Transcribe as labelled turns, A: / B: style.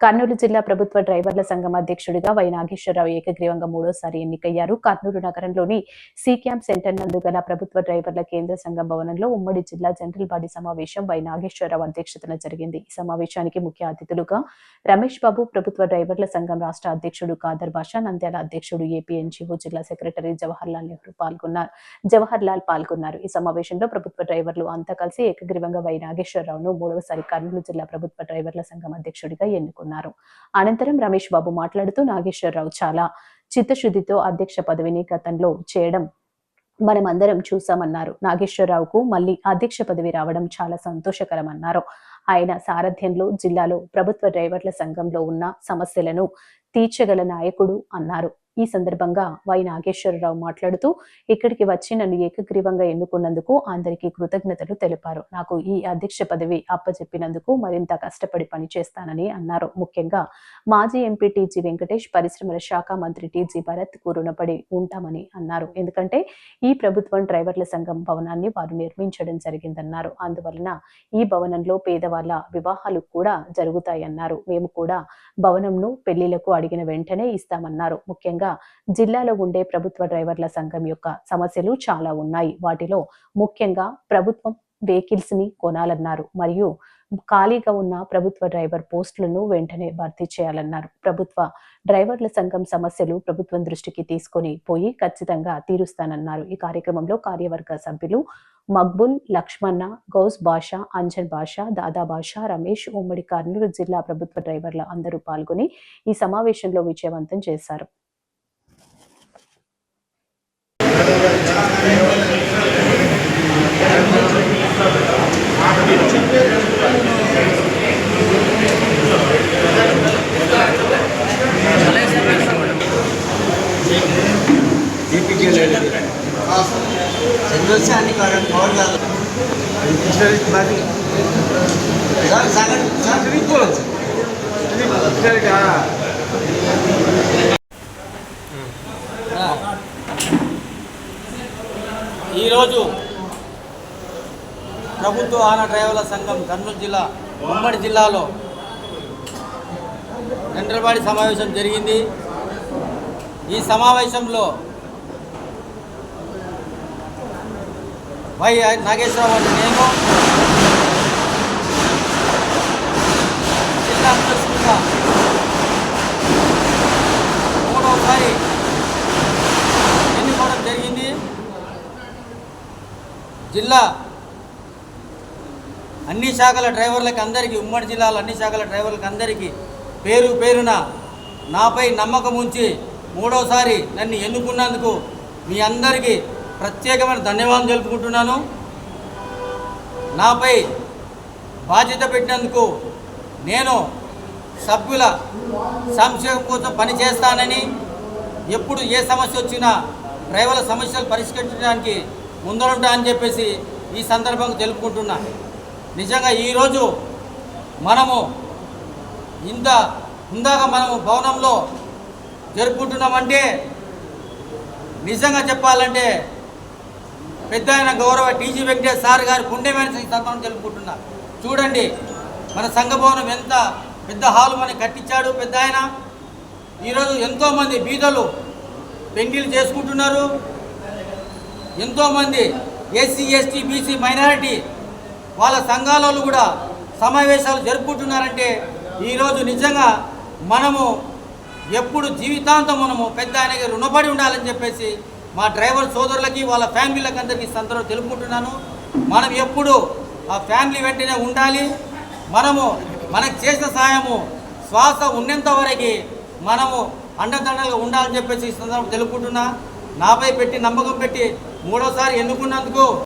A: కర్నూలు జిల్లా ప్రభుత్వ డ్రైవర్ల సంఘం అధ్యక్షుడిగా వై నాగేశ్వరరావు ఏకగ్రీవంగా మూడోసారి ఎన్నికయ్యారు. కర్నూలు నగరంలోని సి క్యాంప్ సెంటర్ నందు గల ప్రభుత్వ డ్రైవర్ల కేంద్ర సంఘం భవనంలో ఉమ్మడి జిల్లా జనరల్ బాడీ సమావేశం వై నాగేశ్వరరావు అధ్యక్షతన జరిగింది. ఈ సమావేశానికి ముఖ్య అతిథులుగా రమేష్ బాబు ప్రభుత్వ డ్రైవర్ల సంఘం రాష్ట్ర అధ్యక్షుడు కాదర్ బాషా నంద్యాల అధ్యక్షుడు ఏపీఎన్జీఓ జిల్లా సెక్రటరీ జవహర్ లాల్ నెహ్రూ పాల్గొన్నారు. జవహర్ లాల్ పాల్గొన్నారు. ఈ సమావేశంలో ప్రభుత్వ డ్రైవర్లు అంతా కలిసి ఏకగ్రీవంగా వై నాగేశ్వరరావును మూడవసారి కర్నూలు జిల్లా ప్రభుత్వ డ్రైవర్ల సంఘం అధ్యక్షుడిగా ఎన్నుకున్నారు. అనంతరం రమేష్ బాబు మాట్లాడుతూ నాగేశ్వరరావు చాలా చిత్తశుద్ధితో అధ్యక్ష పదవిని గతంలో చేయడం మనమందరం చూసామన్నారు నాగేశ్వరరావుకు మళ్ళీ అధ్యక్ష పదవి రావడం చాలా సంతోషకరమన్నారు. ఆయన సారథ్యంలో జిల్లాలో ప్రభుత్వ డ్రైవర్ల సంఘంలో ఉన్న సమస్యలను తీర్చగల నాయకుడు అన్నారు. ఈ సందర్భంగా వై నాగేశ్వరరావు మాట్లాడుతూ ఇక్కడికి వచ్చి నన్ను ఏకగ్రీవంగా ఎన్నుకున్నందుకు అందరికీ కృతజ్ఞతలు తెలిపారు. నాకు ఈ అధ్యక్ష పదవి అప్పచెప్పినందుకు మరింత కష్టపడి పనిచేస్తానని అన్నారు. ముఖ్యంగా మాజీ ఎంపీ టీజీ వెంకటేష్ పరిశ్రమల శాఖ మంత్రి టీజీ భరత్కు రుణపడి ఉంటామని అన్నారు. ఎందుకంటే ఈ ప్రభుత్వం డ్రైవర్ల సంఘం భవనాన్ని వారు నిర్మించడం జరిగిందన్నారు. అందువలన ఈ భవనంలో పేదవాళ్ళ వివాహాలు కూడా జరుగుతాయన్నారు. మేము కూడా భవనంను పెళ్ళిలకు అడిగిన వెంటనే ఇస్తామన్నారు. ముఖ్యంగా జిల్లాలో ఉండే ప్రభుత్వ డ్రైవర్ల సంఘం యొక్క సమస్యలు చాలా ఉన్నాయి. వాటిలో ముఖ్యంగా ప్రభుత్వం వెహికల్స్ని కొనాలన్నారు. మరియు ఖాళీగా ఉన్న ప్రభుత్వ డ్రైవర్ పోస్టులను వెంటనే భర్తీ చేయాలన్నారు. ప్రభుత్వ డ్రైవర్ల సంఘం సమస్యలు ప్రభుత్వం దృష్టికి తీసుకొని పోయి ఖచ్చితంగా తీరుస్తానన్నారు. ఈ కార్యక్రమంలో కార్యవర్గ సభ్యులు మక్బుల్ లక్ష్మణ గౌస్ బాషా అంజన్ బాషా దాదా బాషా రమేష్ ఉమ్మడి కర్నూలు జిల్లా ప్రభుత్వ డ్రైవర్లు అందరూ పాల్గొని ఈ సమావేశంలో విజయవంతం చేశారు.
B: చంద్రశాన్ని కారణం పవర్ కాదు మరి సార్ సాగర్ సార్ తిరిగిపోవచ్చు
C: ఈరోజు ప్రభుత్వ వాహన డ్రైవర్ల సంఘం కర్నూలు జిల్లా ఉమ్మడి జిల్లాలో జనరల్బాడి సమావేశం జరిగింది. ఈ సమావేశంలో వై నాగేశ్వరరావు అంటే నేను జిల్లా అధ్యక్షుడిగా మూడవసారి ఎన్నుకోవడం జరిగింది జిల్లా అన్ని శాఖల డ్రైవర్లకు అందరికీ ఉమ్మడి జిల్లాలో అన్ని శాఖల డ్రైవర్లకు అందరికీ పేరు పేరున నాపై నమ్మకం ఉంచి మూడోసారి నన్ను ఎన్నుకున్నందుకు మీ అందరికీ ప్రత్యేకమైన ధన్యవాదాలు తెలుపుకుంటున్నాను. నాపై బాధ్యత పెట్టినందుకు నేను సభ్యుల సంక్షేమం కోసం పనిచేస్తానని ఎప్పుడు ఏ సమస్య వచ్చినా డ్రైవర్ల సమస్యలు పరిష్కరించడానికి ముందరుంటా అని చెప్పేసి ఈ సందర్భంగా తెలుపుకుంటున్నా. నిజంగా ఈరోజు మనము ఇంత ఇందాక మనము భవనంలో జరుపుకుంటున్నామంటే నిజంగా చెప్పాలంటే పెద్ద ఆయన గౌరవ టీజీ వెంకటేష్ సార్ గారి పుణ్యమైన ఈ సందర్భం తెలుపుకుంటున్నా. చూడండి మన సంఘ భవనం ఎంత పెద్ద హాలు మనకి కట్టించాడు పెద్ద ఆయన. ఈరోజు ఎంతోమంది బీదలు పెండిలు చేసుకుంటున్నారు. ఎంతోమంది ఎస్సీ ఎస్టీ బీసీ మైనారిటీ వాళ్ళ సంఘాలలో కూడా సమావేశాలు జరుపుకుంటున్నారంటే ఈరోజు నిజంగా మనము ఎప్పుడు జీవితాంతం మనము పెద్ద ఆయనకి రుణపడి ఉండాలని చెప్పేసి మా డ్రైవర్ సోదరులకి వాళ్ళ ఫ్యామిలీలకు అందరికీ సందర్భం తెలుపుకుంటున్నాను. మనం ఎప్పుడు ఆ ఫ్యామిలీ వెంటనే ఉండాలి. మనము మనకు చేసిన సాయము శ్వాస ఉన్నంత వరకు మనము అండదండలుగా ఉండాలని చెప్పేసి ఈ సందర్భం తెలుపుకుంటున్నా. నాపై పెట్టి నమ్మకం పెట్టి మూడోసారి ఎన్నుకున్నందుకు